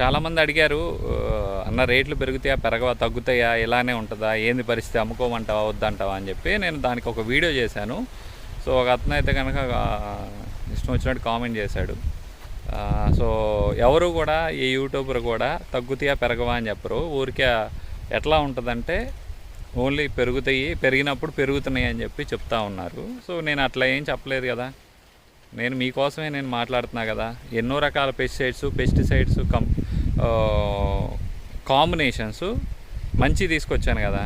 చాలామంది అడిగారు అన్న రేట్లు పెరుగుతాయా పెరగవా తగ్గుతాయా ఇలానే ఉంటుందా ఏంది పరిస్థితి అమ్ముకోమంటావా వద్దంటావా? అని చెప్పి నేను దానికి ఒక వీడియో చేశాను. సో ఒక అతను అయితే కనుక ఇష్టం వచ్చినట్టు కామెంట్ చేశాడు. సో ఎవరు కూడా ఈ యూట్యూబర్ కూడా తగ్గుతాయా పెరగవా అని చెప్పరు. ఊరికే ఎట్లా ఉంటుందంటే ఓన్లీ పెరుగుతాయి పెరిగినప్పుడు పెరుగుతున్నాయి అని చెప్పి చెప్తా ఉన్నారు. సో నేను అట్లా ఏం చెప్పలేదు కదా. నేను మీకోసమే నేను మాట్లాడుతున్నా కదా. ఎన్నో రకాల పెస్టిసైడ్స్ పెస్టిసైడ్స్ కం కాంబినేషన్స్ మంచి తీసుకొచ్చాను కదా.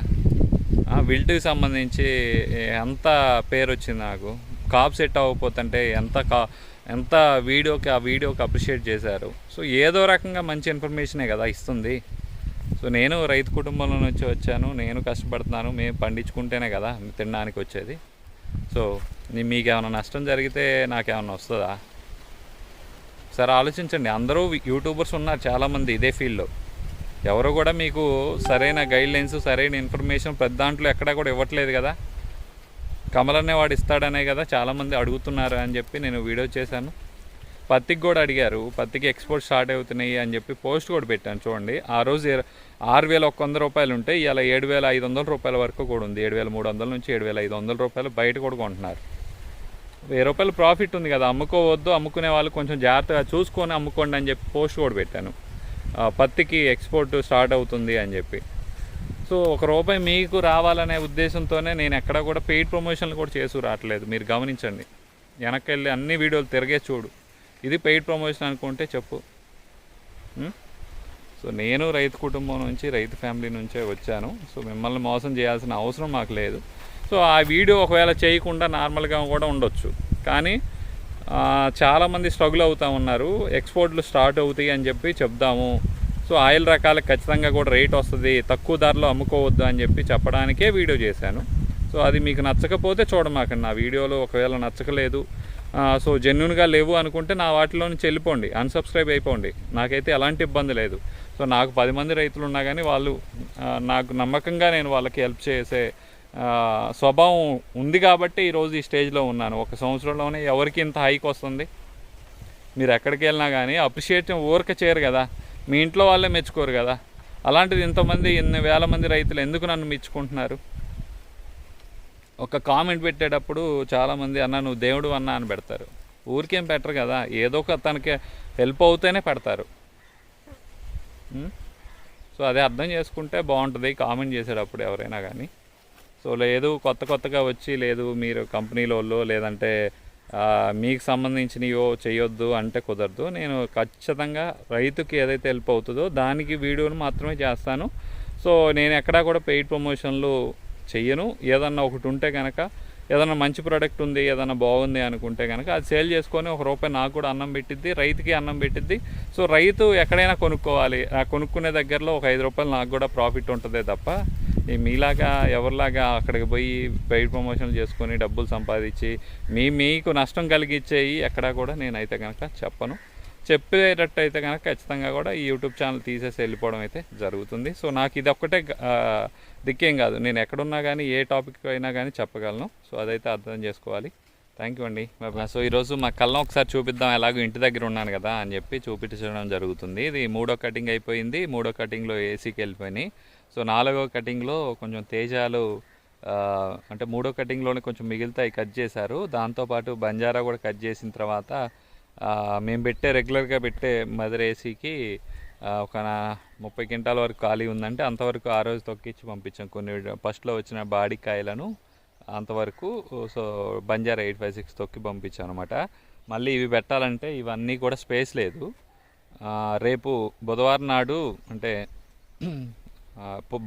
విల్ట్కి సంబంధించి ఎంత పేరు వచ్చింది నాకు? కాప్ సెట్ అవ్వకపోతుంటే ఎంత కా ఎంత వీడియోకి ఆ వీడియోకి అప్రిషియేట్ చేశారు? సో ఏదో రకంగా మంచి ఇన్ఫర్మేషనే కదా ఇస్తుంది. సో నేను రైతు కుటుంబంలో నుంచి వచ్చాను. నేను కష్టపడుతున్నాను. మేము పండించుకుంటేనే కదా తినడానికి వచ్చేది. సో మీకు ఏమైనా నష్టం జరిగితే నాకేమైనా వస్తుందా? సరే ఆలోచించండి. అందరూ యూట్యూబర్స్ ఉన్నారు చాలామంది ఇదే ఫీల్డ్లో. ఎవరు కూడా మీకు సరైన గైడ్ లైన్స్ సరైన ఇన్ఫర్మేషన్ ప్రతి దాంట్లో ఎక్కడా కూడా ఇవ్వట్లేదు కదా. కమల్ అనేవాడు ఇస్తాడనే కదా చాలామంది అడుగుతున్నారు అని చెప్పి నేను వీడియో చేశాను. పత్తికి కూడా అడిగారు. పత్తికి ఎక్స్పోర్ట్ స్టార్ట్ అవుతున్నాయి అని చెప్పి పోస్ట్ కూడా పెట్టాను చూడండి. ఆ రోజు ఆరు వేల ఒక్క వంద రూపాయలు ఉంటే ఇలా ఏడు వేల ఐదు వందల రూపాయల వరకు కూడా ఉంది. ఏడు వేల మూడు వందల నుంచి ఏడు వేల ఐదు వందల రూపాయలు బయట కూడా కొంటున్నారు. వెయ్యి రూపాయలు ప్రాఫిట్ ఉంది కదా అమ్ముకోవద్దు అమ్ముకునే వాళ్ళు కొంచెం జాగ్రత్తగా చూసుకొని అమ్ముకోండి అని చెప్పి పోస్ట్ కూడా పెట్టాను. పత్తికి ఎక్స్పోర్ట్ స్టార్ట్ అవుతుంది అని చెప్పి. సో ఒక రూపాయి మీకు రావాలనే ఉద్దేశంతోనే నేను ఎక్కడ కూడా పెయిడ్ ప్రమోషన్లు కూడా చేసు రావట్లేదు. మీరు గమనించండి. వెనక్కి వెళ్ళి అన్ని వీడియోలు తిరిగే చూడు. ఇది పెయిడ్ ప్రమోషన్ అనుకుంటే చెప్పు. సో నేను రైతు కుటుంబం నుంచి రైతు ఫ్యామిలీ నుంచే వచ్చాను. సో మిమ్మల్ని మోసం చేయాల్సిన అవసరం మాకు లేదు. సో ఆ వీడియో ఒకవేళ చేయకుండా నార్మల్గా కూడా ఉండొచ్చు. కానీ చాలామంది స్ట్రగుల్ అవుతూ ఉన్నారు. ఎక్స్పోర్ట్లు స్టార్ట్ అవుతాయి అని చెప్పి చెప్దాము. సో ఆయిల్ రకాలకు ఖచ్చితంగా కూడా రేట్ వస్తుంది. తక్కువ ధరలో అమ్ముకోవద్దు అని చెప్పి చెప్పడానికే వీడియో చేశాను. సో అది మీకు నచ్చకపోతే చూడమాకండి. నా వీడియోలో ఒకవేళ నచ్చకలేదు సో జెన్యున్గా లేవు అనుకుంటే నా వాటిలో నుంచి వెళ్ళిపోండి. అన్సబ్స్క్రైబ్ అయిపోండి. నాకైతే ఎలాంటి ఇబ్బంది లేదు. సో నాకు పది మంది రైతులు ఉన్నా కానీ వాళ్ళు నాకు నమ్మకంగా నేను వాళ్ళకి హెల్ప్ చేసే స్వభావం ఉంది కాబట్టి ఈరోజు ఈ స్టేజ్లో ఉన్నాను. ఒక సంవత్సరంలోనే ఎవరికి ఇంత హైక్ వస్తుంది? మీరు ఎక్కడికి వెళ్ళినా కానీ అప్రిషియేట్ ఊరిక చేయరు కదా. మీ ఇంట్లో వాళ్ళే మెచ్చుకోరు కదా. అలాంటిది ఇంతమంది ఎన్ని వేల మంది రైతులు ఎందుకు నన్ను మెచ్చుకుంటున్నారు? ఒక కామెంట్ పెట్టేటప్పుడు చాలామంది అన్న నువ్వు దేవుడు అన్న అని పెడతారు. ఊరికేం పెట్టరు కదా. ఏదో ఒక తనకి హెల్ప్ అవుతేనే పెడతారు. సో అదే అర్థం చేసుకుంటే బాగుంటుంది. కామెంట్ చేసేటప్పుడు ఎవరైనా కానీ సో లేదు కొత్త కొత్తగా వచ్చి లేదు మీరు కంపెనీలో లేదంటే మీకు సంబంధించినవో చేయొద్దు అంటే కుదరదు. నేను ఖచ్చితంగా రైతుకి ఏదైతే హెల్ప్ అవుతుందో దానికి వీడియోను మాత్రమే చేస్తాను. సో నేను ఎక్కడా కూడా పెయిడ్ ప్రమోషన్లు చెయ్యను. ఏదన్నా ఒకటి ఉంటే కనుక ఏదన్నా మంచి ప్రోడక్ట్ ఉంది ఏదన్నా బాగుంది అనుకుంటే కనుక అది సేల్ చేసుకొని ఒక రూపాయి నాకు కూడా అన్నం పెట్టిద్ది రైతుకి అన్నం పెట్టిద్ది. సో రైతు ఎక్కడైనా కొనుక్కోవాలి. ఆ కొనుక్కునే దగ్గరలో ఒక ఐదు రూపాయలు నాకు కూడా ప్రాఫిట్ ఉంటుందే తప్ప మీలాగా ఎవరిలాగా అక్కడికి పోయి పెయిడ్ ప్రమోషన్లు చేసుకొని డబ్బులు సంపాదించి మీ మీకు నష్టం కలిగించేవి ఎక్కడా కూడా నేనైతే కనుక చెప్పను. చెప్పేటట్టు అయితే కనుక ఖచ్చితంగా కూడా ఈ యూట్యూబ్ ఛానల్ తీసేసి వెళ్ళిపోవడం అయితే జరుగుతుంది. సో నాకు ఇది ఒక్కటే దిక్కేం కాదు. నేను ఎక్కడున్నా కానీ ఏ టాపిక్ అయినా కానీ చెప్పగలను. సో అదైతే అర్థం చేసుకోవాలి. థ్యాంక్ యూ అండి. సో ఈరోజు మా కళ్ళం ఒకసారి చూపిద్దాం. ఎలాగో ఇంటి దగ్గర ఉన్నాను కదా అని చెప్పి చూపించడం జరుగుతుంది. ఇది మూడో కటింగ్ అయిపోయింది. మూడో కటింగ్లో ఏసీకి వెళ్ళిపోయినాయి. సో నాలుగో కటింగ్లో కొంచెం తేజాలు అంటే మూడో కటింగ్లోనే కొంచెం మిగిలితే కట్ చేశారు. దాంతోపాటు బంజారా కూడా కట్ చేసిన తర్వాత మేము పెట్టే రెగ్యులర్గా పెట్టే మదర్ ఏసీకి ఒక ముప్పై క్వింటాల వరకు ఖాళీ ఉందంటే అంతవరకు ఆ రోజు తొక్కిచ్చి పంపించాం. కొన్ని ఫస్ట్లో వచ్చిన బాడీ కాయలను అంతవరకు so Banjara eight five six తొక్కి పంపించాం అనమాట మళ్ళీ ఇవి పెట్టాలంటే ఇవన్నీ కూడా స్పేస్ లేదు. రేపు బుధవారం నాడు అంటే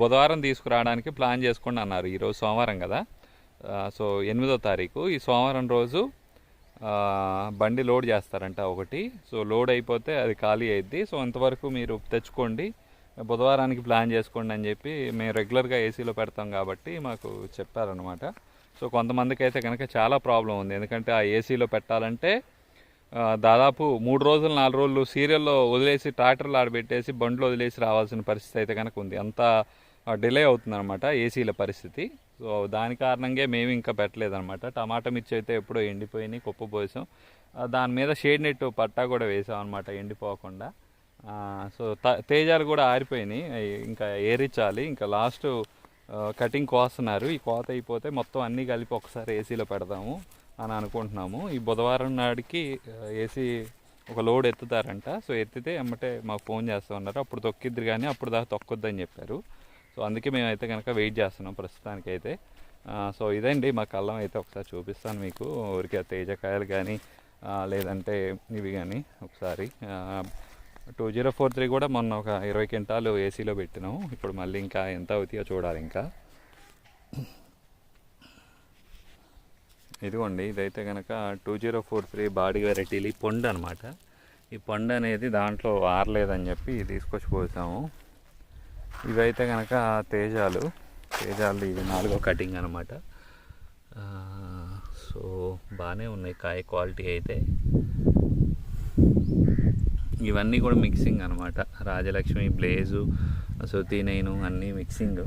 బుధవారం తీసుకురావడానికి ప్లాన్ చేసుకోండి అన్నారు ఈరోజు సోమవారం కదా. సో ఎనిమిదో తారీఖు. ఈ సోమవారం రోజు బండి లోడ్ చేస్తారంట ఒకటి. సో లోడ్ అయిపోతే అది ఖాళీ అయిద్ది. సో అంతవరకు మీరు తెచ్చుకోండి. బుధవారానికి ప్లాన్ చేసుకోండి అని చెప్పి మేము రెగ్యులర్గా ఏసీలో పెడతాం కాబట్టి మాకు చెప్పారనమాట సో కొంతమందికి అయితే కనుక చాలా ప్రాబ్లం ఉంది. ఎందుకంటే ఆ ఏసీలో పెట్టాలంటే దాదాపు మూడు రోజులు నాలుగు రోజులు సీరియల్లో వదిలేసి ట్రాక్టర్లు ఆడబెట్టేసి బండ్లు వదిలేసి రావాల్సిన పరిస్థితి అయితే కనుక ఉంది. అంత డిలే అవుతుందన్నమాట ఏసీల పరిస్థితి. సో దాని కారణంగా మేము ఇంకా పెట్టలేదన్నమాట. టమాటా మిర్చి అయితే ఎప్పుడో ఎండిపోయినాయి కుప్పపోసాం దాని మీద షేడ్ నెట్ పట్టా కూడా వేసాం అనమాట ఎండిపోకుండా సో త- తేజాలు కూడా ఆరిపోయినాయి. ఇంకా ఏరించాలి. ఇంకా లాస్ట్ కటింగ్ కోస్తున్నారు. ఈ కోత అయిపోతే మొత్తం అన్నీ కలిపి ఒకసారి ఏసీలో పెడదాము. అని అనుకుంటున్నాము. ఈ బుధవారం నాడికి ఏసీ ఒక లోడ్ ఎత్తుతారంట. సో ఎత్తితే ఎమ్మటే మాకు ఫోన్ చేస్తూ ఉన్నారు. అప్పుడు తొక్కిద్ది కానీ అప్పుడు దాకా తొక్కొద్దని చెప్పారు. సో అందుకే మేమైతే కనుక వెయిట్ చేస్తున్నాం ప్రస్తుతానికైతే. సో ఇదండి మా కళ్ళం అయితే ఒకసారి చూపిస్తాను మీకు. ఊరికే తేజకాయలు కానీ లేదంటే ఇవి కానీ ఒకసారి. టూ జీరో ఫోర్ త్రీ కూడా మొన్న ఒక ఇరవై క్వింటాలు ఏసీలో పెట్టినాము. ఇప్పుడు మళ్ళీ ఇంకా ఎంత అవుతాయో చూడాలి ఇంకా. ఇదిగోండి ఇదైతే కనుక two zero four three body వెరైటీలు. ఈ పండు అనమాట ఈ పండు అనేది దాంట్లో ఆరలేదని చెప్పి తీసుకొచ్చి పోసాము. ఇవైతే కనుక తేజాలు. తేజాలు ఇది నాలుగో కటింగ్ అనమాట సో బాగానే ఉన్నాయి కాయ క్వాలిటీ అయితే. ఇవన్నీ కూడా మిక్సింగ్ అనమాట రాజలక్ష్మి బ్లేజు సుతీ నేను అన్నీ మిక్సింగ్.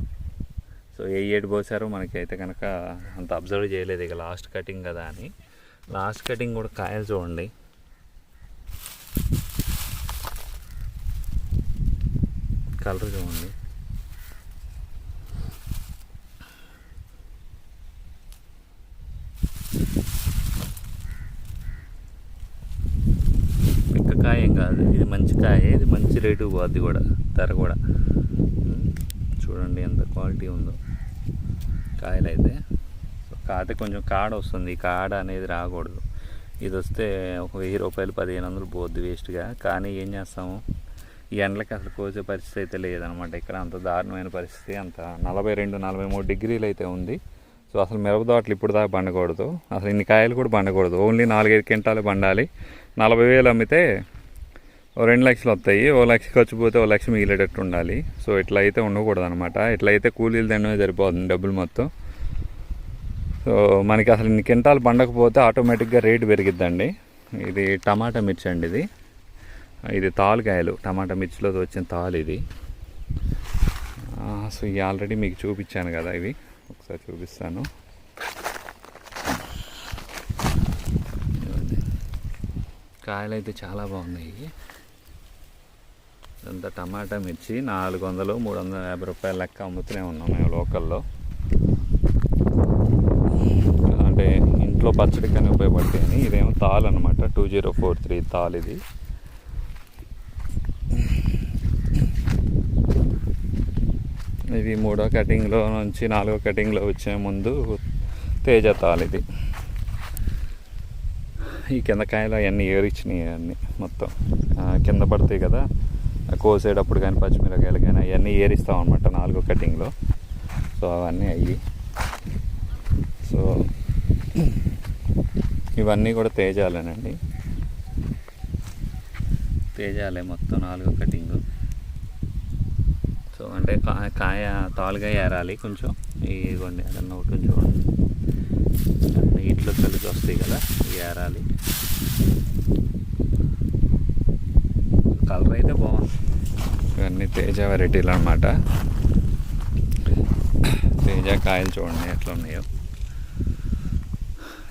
సో ఏ ఏడు పోసారో మనకి అయితే కనుక అంత అబ్జర్వ్ చేయలేదు. ఇక లాస్ట్ కటింగ్ కదా అని. లాస్ట్ కటింగ్ కూడా కాయలు చూడండి. కలర్ చూడండి. పిక్క కాయ ఏం కాదు. ఇది మంచి కాయ. ఇది మంచి రేటు పోద్ది కూడా ధర కూడా. చూడండి ఎంత క్వాలిటీ ఉందో. కాయలు అయితే సో కాతే కొంచెం కాడ వస్తుంది. కాడ అనేది రాకూడదు. ఇది వస్తే ఒక వెయ్యి రూపాయలు పదిహేను వందలు పోద్ది వేస్ట్గా. కానీ ఏం చేస్తాము? ఈ ఎండలకి అసలు కోసే పరిస్థితి అయితే లేదనమాట. ఇక్కడ అంత దారుణమైన పరిస్థితి. అంత నలభై రెండు నలభై మూడు డిగ్రీలు అయితే ఉంది. సో అసలు మిరపదోటలు ఇప్పుడు దాకా పండకూడదు. అసలు ఇన్ని కాయలు కూడా పండకూడదు. ఓన్లీ నాలుగైదు క్వింటాలు పండాలి. నలభై వేలు అమ్మితే రెండు లక్షలు వస్తాయి. ఓ లక్ష ఖర్చు పోతే ఓ లక్ష మిగిలేటట్టు ఉండాలి. సో ఇట్లా అయితే ఉండకూడదు అనమాట ఇట్లా అయితే కూలీలు తినడమే సరిపోతుంది డబ్బులు మొత్తం. సో మనకి అసలు ఇన్ని క్వింటాలు పండకపోతే ఆటోమేటిక్గా రేటు పెరిగిద్దండి. ఇది టమాటా మిర్చి అండి ఇది. ఇది తాలుకాయలు. టమాటా మిర్చిలో వచ్చిన తాలు ఇది. సో ఇవి ఆల్రెడీ మీకు చూపించాను కదా ఇవి. ఒకసారి చూపిస్తాను. కాయలు అయితే చాలా బాగున్నాయి. ఇదంతా టమాటా మిర్చి నాలుగు వందలు మూడు వందల యాభై రూపాయల లెక్క అమ్ముతూనే ఉన్నాం మేము లోకల్లో. అంటే ఇంట్లో పచ్చడికి కానీ ఉపయోగపడతాయని. ఇదేమో తాల్ అనమాట టూ జీరో ఫోర్ త్రీ తాల్ ఇది. ఇది మూడో కటింగ్లో నుంచి నాలుగో కటింగ్లో వచ్చే ముందు తేజ తాల్ ఇది. ఈ కింద కాయలు అవన్నీ ఏరిచ్చినాయి అన్నీ మొత్తం. కింద పడతాయి కదా. కోసేటప్పుడు కానీ పచ్చిమిరకాయలు కానీ అవన్నీ ఏరిస్తాం అనమాట నాలుగో కటింగ్లో. సో అవన్నీ అయ్యి. సో ఇవన్నీ కూడా తేజాలేనండి. తేజాలే మొత్తం నాలుగో కటింగ్. సో అంటే కా- కాయ తాలుగా ఏరాలి కొంచెం. ఇదిగోండి అదన్న ఒకటి చూడండి. నీటిలో కలిసి వస్తాయి కదా ఇవి ఏరాలి. కలర్ అయితే బాగుంది. ఇవన్నీ తేజ వెరైటీలు అనమాట తేజ కాయలు చూడండి ఎట్లా ఉన్నాయో.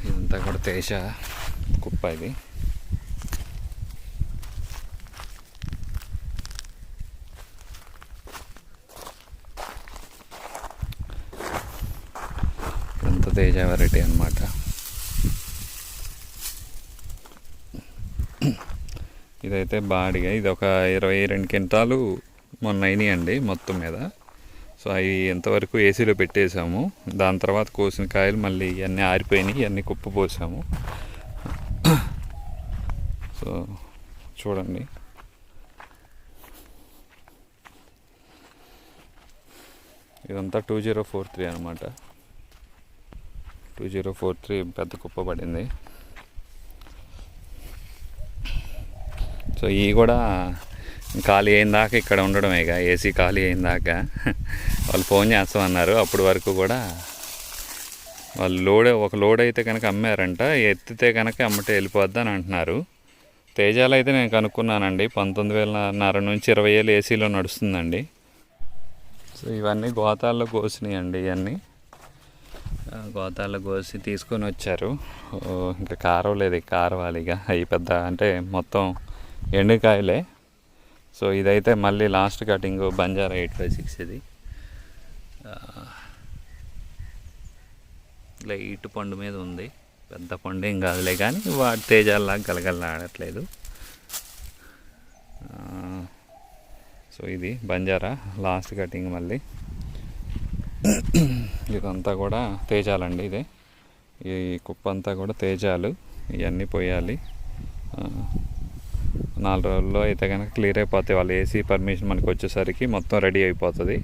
ఇదంతా కూడా తేజ కుప్ప ఇది. ఇదంతా తేజ వెరైటీ అనమాట ఇదైతే బాడిగా. ఇది ఒక ఇరవై రెండు క్వింటాలు మొన్న అయినాయండి మొత్తం మీద. సో అవి ఎంతవరకు ఏసీలో పెట్టేసాము దాని తర్వాత కోసిన కాయలు మళ్ళీ ఇవన్నీ ఆరిపోయినాయి ఇవన్నీ కుప్ప పోసాము. సో చూడండి. ఇదంతా టూ జీరో ఫోర్ త్రీ అనమాట టూ జీరో ఫోర్ త్రీ పెద్ద కుప్ప పడింది. సో ఇవి కూడా ఖాళీ అయిన దాకా ఇక్కడ ఉండడమే ఇక. ఏసీ ఖాళీ అయిన దాకా. వాళ్ళు ఫోన్ చేస్తామన్నారు. అప్పటి వరకు కూడా వాళ్ళు లోడ్ ఒక లోడ్ అయితే కనుక అమ్మారంట. ఎత్తితే కనుక అమ్మటే వెళ్ళిపోద్దని అంటున్నారు. తేజాలు అయితే నేను కనుక్కున్నానండి. పంతొమ్మిది వేలన్నర నుంచి ఇరవై వేలు ఏసీలో నడుస్తుందండి. సో ఇవన్నీ గోతాల్లో కోసినాయండి ఇవన్నీ. గోతాల్లో కోసి తీసుకొని వచ్చారు. ఇంకా కారవలేదు కారవాలి ఇక. అవి పెద్ద అంటే మొత్తం ఎండుకాయలే. సో ఇదైతే మళ్ళీ last cutting Banjara eight five six ఇది. లైట్ పండు మీద ఉంది. పెద్ద పండు ఏం కాదులే కానీ వాటి తేజాల్లా గలగలలాడట్లేదు ఆడట్లేదు. సో ఇది బంజారా లాస్ట్ కటింగ్ మళ్ళీ. ఇదంతా కూడా తేజాలండి ఇది. ఈ కుప్ప అంతా కూడా తేజాలు. ఇవన్నీ పోయాలి. నాలుగు రోజుల్లో అయితే కనుక క్లియర్ అయిపోతాయి. వాళ్ళు ఏసీ పర్మిషన్ మనకి వచ్చేసరికి మొత్తం రెడీ అయిపోతుంది.